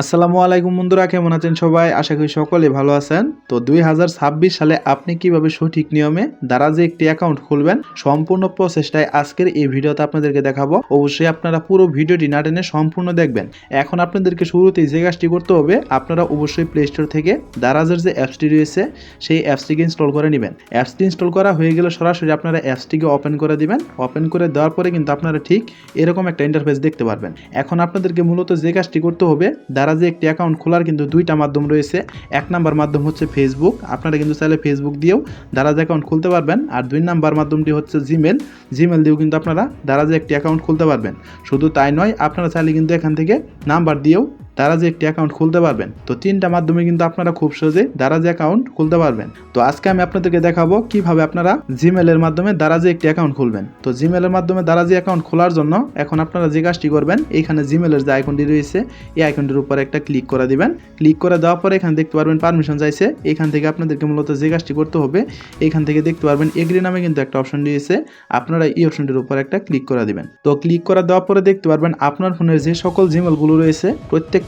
আসসালামু আলাইকুম বন্ধুরা, কেমন আছেন সবাই? আশা করি সকলে ভালো আছেন। তো দুই হাজার ছাব্বিশ সালে আপনি কীভাবে সঠিক নিয়মে দারাজে একটি অ্যাকাউন্ট খুলবেন, সম্পূর্ণ প্রসেসটাই আজকের এই ভিডিওতে আপনাদেরকে দেখাবো। অবশ্যই আপনারা পুরো ভিডিওটি না টেনে সম্পূর্ণ দেখবেন। এখন আপনাদেরকে শুরুতেই যে কাজটি করতে হবে, আপনারা অবশ্যই প্লে স্টোর থেকে দারাজের যে অ্যাপসটি রয়েছে, সেই অ্যাপসটিকে ইনস্টল করে নেবেন। অ্যাপসটি ইনস্টল করা হয়ে গেলে সরাসরি আপনারা অ্যাপসটিকে ওপেন করে দিবেন। ওপেন করে দেওয়ার পরে কিন্তু আপনারা ঠিক এরকম একটা ইন্টারফেস দেখতে পারবেন। এখন আপনাদেরকে মূলত যে কাজটি করতে হবে দারাজে একটি অ্যাকাউন্ট খোলার কিন্তু দুইটা মাধ্যম রয়েছে। এক নাম্বার মাধ্যম হচ্ছে ফেসবুক আপনারা কিন্তু চাইলে ফেসবুক দিয়েও দারাজ অ্যাকাউন্ট খুলতে পারবেন। আর দুই নাম্বার মাধ্যমটি হচ্ছে জিমেল জিমেল দিয়েও কিন্তু আপনারা দারাজে একটি অ্যাকাউন্ট খুলতে পারবেন। শুধু তাই নয়, আপনারা চাইলে কিন্তু এখান থেকে নাম্বার দিয়েও দারাজে একটি অ্যাকাউন্ট খুলতে পারবেন। তো তিনটা মাধ্যমে কিন্তু আপনারা খুব সহজে দারাজে অ্যাকাউন্ট খুলতে পারবেন। তো আজকে আমি আপনাদেরকে দেখাবো কীভাবে আপনারা জিমেলের মাধ্যমে দারাজে একটি অ্যাকাউন্ট খুলবেন। তো জিমেলের মাধ্যমে দারাজে অ্যাকাউন্ট খোলার জন্য এখন আপনারা যে কাজটি করবেন, এইখানে জিমেলের যে আইকনটি রয়েছে, এই আইকনটির উপর একটা ক্লিক করে দিবেন। ক্লিক করে দেওয়ার পরে এখানে দেখতে পারবেন পারমিশন চাইছে। এখান থেকে আপনাদেরকে মূলত যে কাজটি করতে হবে, এখান থেকে দেখতে পারবেন এগ্রি নামে কিন্তু একটা অপশন রয়েছে। আপনারা এই অপশনটির উপর একটা ক্লিক করে দিবেন। তো ক্লিক করে দেওয়ার পরে দেখতে পারবেন আপনার ফোনের যে সকল জিমেলগুলো রয়েছে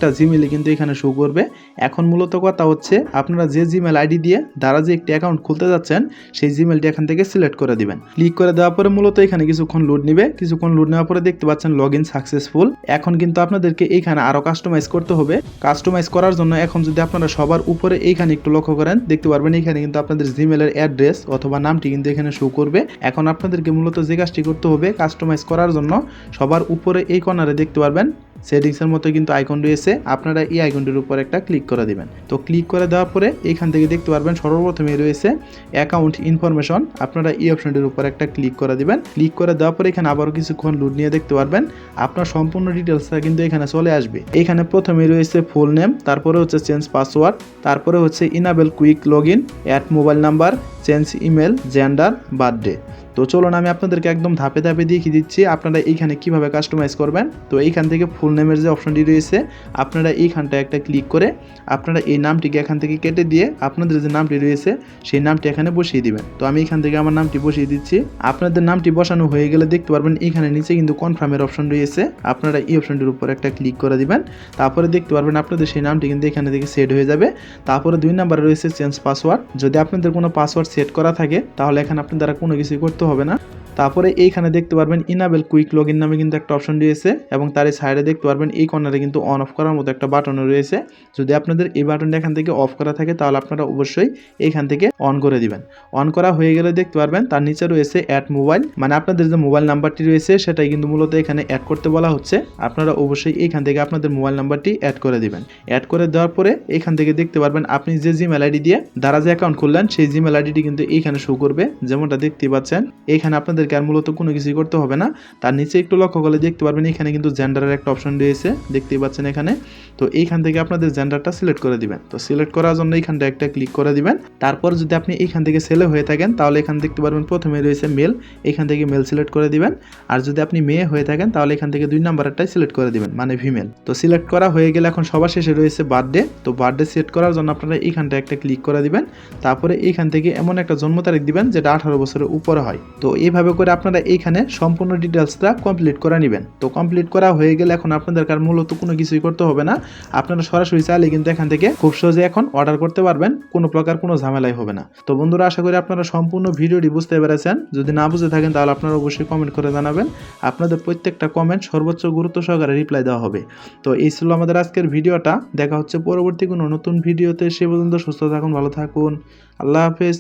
প্রত্যেকটা জিমেলই কিন্তু এখানে শো করবে। এখন মূলত কথা হচ্ছে, আপনারা যে জিমেল আইডি দিয়ে দ্বারা যে একটি অ্যাকাউন্ট খুলতে যাচ্ছেন, সেই জিমেলটি এখান থেকে সিলেক্ট করে দিবেন। ক্লিক করে দেওয়ার পরে মূলত এখানে কিছুক্ষণ লোড নেবে। কিছুক্ষণ লোড নেওয়ার পরে দেখতে পাচ্ছেন লগ ইন সাকসেসফুল এখন কিন্তু আপনাদেরকে এইখানে আরও কাস্টমাইজ করতে হবে। কাস্টমাইজ করার জন্য এখন যদি আপনারা সবার উপরে এইখানে একটু লক্ষ্য করেন, দেখতে পারবেন এখানে কিন্তু আপনাদের জিমেলের অ্যাড্রেস অথবা নামটি কিন্তু এখানে শো করবে। এখন আপনাদেরকে মূলত যে কাজটি করতে হবে কাস্টমাইজ করার জন্য সবার উপরে এই কর্নারে দেখতে পারবেন। সেটিংসের মতো কিন্তু আইকন রয়েছে। আপনারা এই আইকনটির উপর একটা ক্লিক করে দিবেন। তো ক্লিক করে দেওয়ার পরে এখান থেকে দেখতে পারবেন সর্বপ্রথমে রয়েছে অ্যাকাউন্ট ইনফরমেশন। আপনারা এই অপশনটির উপর একটা ক্লিক করে দিবেন। ক্লিক করে দেওয়ার পরে এখানে আবারও কিছুক্ষণ লুট নিয়ে দেখতে পারবেন। আপনার সম্পূর্ণ ডিটেলসটা কিন্তু এখানে চলে আসবে। এখানে প্রথমে রয়েছে ফুল নেম, তারপরে হচ্ছে চেঞ্জ পাসওয়ার্ড, তারপরে হচ্ছে enable quick log in, at mobile number change email, gender, birthday. তো চলুন আমি আপনাদেরকে একদম ধাপে ধাপে দেখিয়ে দিচ্ছি, আপনারা এইখানে কীভাবে কাস্টমাইজ করবেন। তো এইখান থেকে ফুল নেমের যে অপশনটি রয়েছে, আপনারা এইখানটা একটা ক্লিক করে আপনারা এই নামটিকে এখান থেকে কেটে দিয়ে আপনাদের যে নামটি রয়েছে, সেই নামটি এখানে বসিয়ে দিবেন। তো আমি এখান থেকে আমার নামটি বসিয়ে দিচ্ছি। আপনাদের নামটি বসানো হয়ে গেলে দেখতে পারবেন এখানে নিচে কিন্তু কনফার্মের অপশন রয়েছে। আপনারা এই অপশনটির উপর একটা ক্লিক করে দিবেন। তারপরে দেখতে পারবেন আপনাদের সেই নামটি কিন্তু এখানে থেকে সেট হয়ে যাবে। তারপরে দুই নাম্বারে রয়েছে চেঞ্জ পাসওয়ার্ড যদি আপনাদের কোনো পাসওয়ার্ড সেট করা থাকে তাহলে এখানে আপনার দ্বারা কোনো কিছুই করতে হবে না। তারপরে এইখানে দেখতে পারবেন ইনাবেল কুইক লগ ইন নামে কিন্তু একটা অপশন রয়েছে এবং তার সাইডে দেখতে পারবেন এই কর্নারে কিন্তু অন অফ করার মতো একটা বাটনও রয়েছে। যদি আপনাদের এই বাটনটা এখান থেকে অফ করা থাকে তাহলে আপনারা অবশ্যই এইখান থেকে অন করে দিবেন। অন করা হয়ে গেলে দেখতে পারবেন তার নিচে রয়েছে অ্যাড মোবাইল মানে আপনাদের যে মোবাইল নাম্বারটি রয়েছে সেটাই কিন্তু মূলত এখানে অ্যাড করতে বলা হচ্ছে। আপনারা অবশ্যই এইখান থেকে আপনাদের মোবাইল নাম্বারটি অ্যাড করে দিবেন। অ্যাড করে দেওয়ার পরে এখান থেকে দেখতে পারবেন আপনি যে জিমেল আইডি দিয়ে দারাজে অ্যাকাউন্ট খুললেন সেই জিমেল আইডিটি কিন্তু এইখানে শো করবে। যেমনটা দেখতে পাচ্ছেন, এইখানে আপনাদেরকে আর মূলত কোনো কিছুই করতে হবে না। তার নিচে একটু লক্ষ্য করলে দেখতে পারবেন, এখানে কিন্তু জেন্ডারের একটা অপশন রয়েছে। দেখতেই পাচ্ছেন এখানে। তো এইখান থেকে আপনাদের জেন্ডারটা সিলেক্ট করে দিবেন। তো সিলেক্ট করার জন্য এইখানটা একটা ক্লিক করে দিবেন। তারপর যদি আপনি এখান থেকে ছেলে হয়ে থাকেন, তাহলে এখান দেখতে পারবেন প্রথমে রয়েছে মেল এখান থেকে মেল সিলেক্ট করে দিবেন। আর যদি আপনি মেয়ে হয়ে থাকেন, তাহলে এখান থেকে দুই নাম্বারটাই সিলেক্ট করে দিবেন মানে ফিমেল তো সিলেক্ট করা হয়ে গেলে এখন সবার শেষে রয়েছে বার্থডে তো বার্থডে সেট করার জন্য আপনারা এইখানটা একটা ক্লিক করে দিবেন। তারপরে এইখান থেকে এমন একটা জন্ম তারিখ দিবেন, যেটা আঠারো বছরের উপরে হয়। তো এইভাবে করে আপনারা এইখানে সম্পূর্ণ ডিটেলসটা কমপ্লিট করে নেবেন। তো কমপ্লিট করা হয়ে গেলে এখন আপনাদের কার মূলত কোনো কিছুই করতে হবে না। আপনারা সরাসরি চাইলে কিন্তু এখান থেকে খুব সহজে এখন অর্ডার করতে পারবেন, কোনো প্রকার কোনো ঝামেলাই হবে না। তো বন্ধুরা, আশা করি আপনারা সম্পূর্ণ ভিডিওটি বুঝতে পেরেছেন। যদি না বুঝে থাকেন তাহলে আপনারা অবশ্যই কমেন্ট করে জানাবেন। আপনাদের প্রত্যেকটা কমেন্ট সর্বোচ্চ গুরুত্ব সহকারে রিপ্লাই দেওয়া হবে। তো এই ছিল আমাদের আজকের ভিডিওটা। দেখা হচ্ছে পরবর্তী কোনো নতুন ভিডিওতে। সে পর্যন্ত সুস্থ থাকুন, ভালো থাকুন। আল্লাহ হাফেজ।